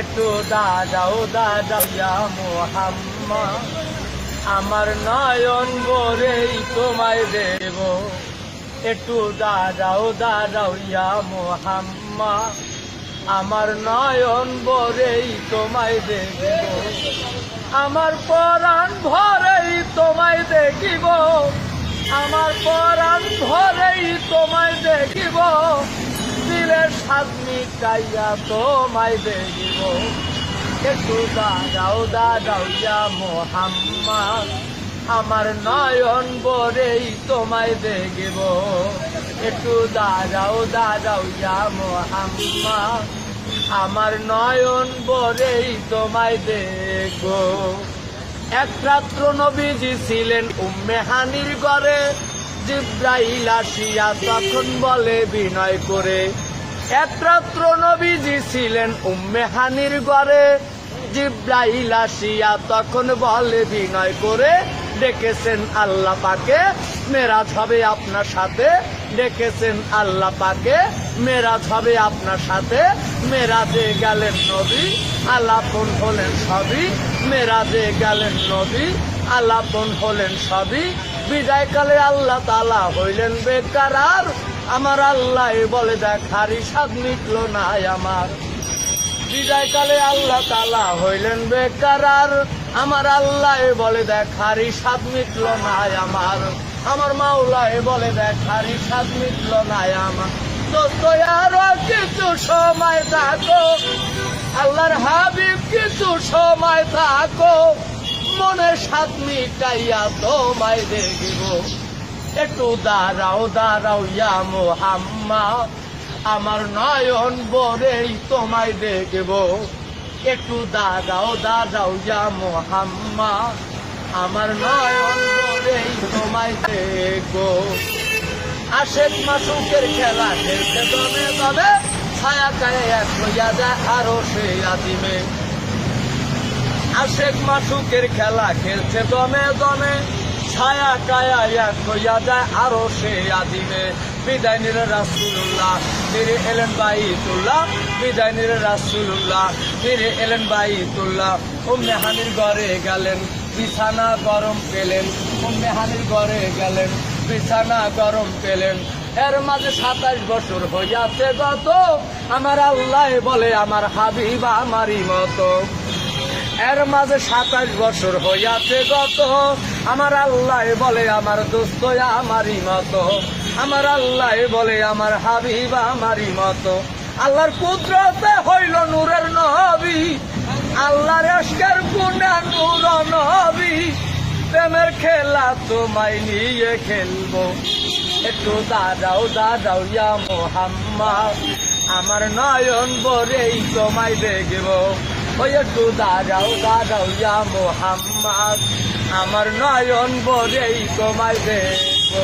একটু দাদাও দাদাও ইয়া মোহাম্মদ, আমার নয়ন বরেই তোমায় দেব। একটু দাদাও দাদাও ইয়া মোহাম্মদ, আমার নয়ন বরেই তোমায় দেব। আমার পরাণ ভরেই তোমায় দেখিব, আমার পরাণ ভরেই তোমায় দেখিব। দিলের স্বাদ মিটাইয়া তোমায় দেখিব একটু দাদাও দাদাও ইয়া মোহাম্মদ। আমার নয়ন বরেই তোমায় দেখিব একটু দাদাও দাদাও ইয়া মোহাম্মদ। আমার নয়ন বরেই তোমায় দেখব এক রাত্র নবীজি ছিলেন উম্মেহানির ঘরে। জিব্রাইল আসিয়া তখন বলে বিনয় করে এক রাত্র নবীজি ছিলেন উম্মেহানির ঘরে। জিব্রাইল আসিয়া তখন বলে, বিনয় করে ডেকেছেন আল্লাহ পাকে, মেরাজ হবে আপনার সাথে। ডেকেছেন আল্লাহ পাকে, মেরাজ হবে আপনার সাথে। মেরাজে গেলেন নবী, আলাপন হলেন সবই। মেরাজে গেলেন নবী, আলাপন হলেন সবই। বিদায়কালে আল্লাহ তালা হইলেন বেকার আর আমার আল্লাহ বলে দেখারি স্বাদ মিটল না আমার। বিদায়কালে আল্লাহ তালা হইলেন বেকার আমার আল্লাহ বলে দেখ দেখারি স্বাদ মিটল না আমার। আমার মাওলায় বলে দেখ দেখারি স্বাদ মিটল না আমার। তো আরও কিছু সময় থাকো। আল্লাহর হাবিব কিছু সময় থাকো। মনে স্বাদ মিটাইয়া তোমায় দেখিব। একটু দাঁড়াও দাঁড়াও ইয়া মোহাম্মদ। আমার নয়ন বরেই তোমায় দেখব। একটু দাঁড়াও দাঁড়াও ইয়া মোহাম্মদ। আমার নয়ন বরেই তোমায় দেখব। আশেক মাসুকের খেলা খেলতে দমে দমে ছায়া কায়ে এক হইয়া যায় আরও সে আদিমে আশেক মাসুকের খেলা খেলছে দমে দমে ছায়া কায়া এক হইয়া যায় আরও সে আদিমে বিদায় নিরে রাসুল্লাহ ফিরে এলেন বাইতুল্লাহ। বিদায় নিরে রাসুল্লাহ ফিরে এলেন বাইতুল্লাহ। উম্মে হানির ঘরে গেলেন, বিছানা গরম পেলেন। উম্মে হানির ঘরে গেলেন, বিছানা গরম পেলেন। এর মাঝে সাতাশ বছর হইয়াছে গত। আমার আল্লাহ বলে, আমার হাবিব আমারই মতো। এর মাঝে সাতাশ বছর হইয়াছে গত। আমার আল্লাহ বলে আমার দোস্ত, আমারই মতো। আমার আল্লাহ বলে আমার হাবিব, আমারই মতো। আল্লাহর কুদরতে হইল নূরের নবী। আল্লাহর আজকের গুণা নূর নবী। প্রেমের খেলা তোমায় নিয়ে খেলব। একটু দাদাও দাদাও ইয়া মোহাম্মদ। আমার নয়ন বরেই তোমায় দেখব। ওই একটু দাদাও দাদাও ইয়া মোহাম্মদ। আমার নয়ন বরেই তোমায় দেখব।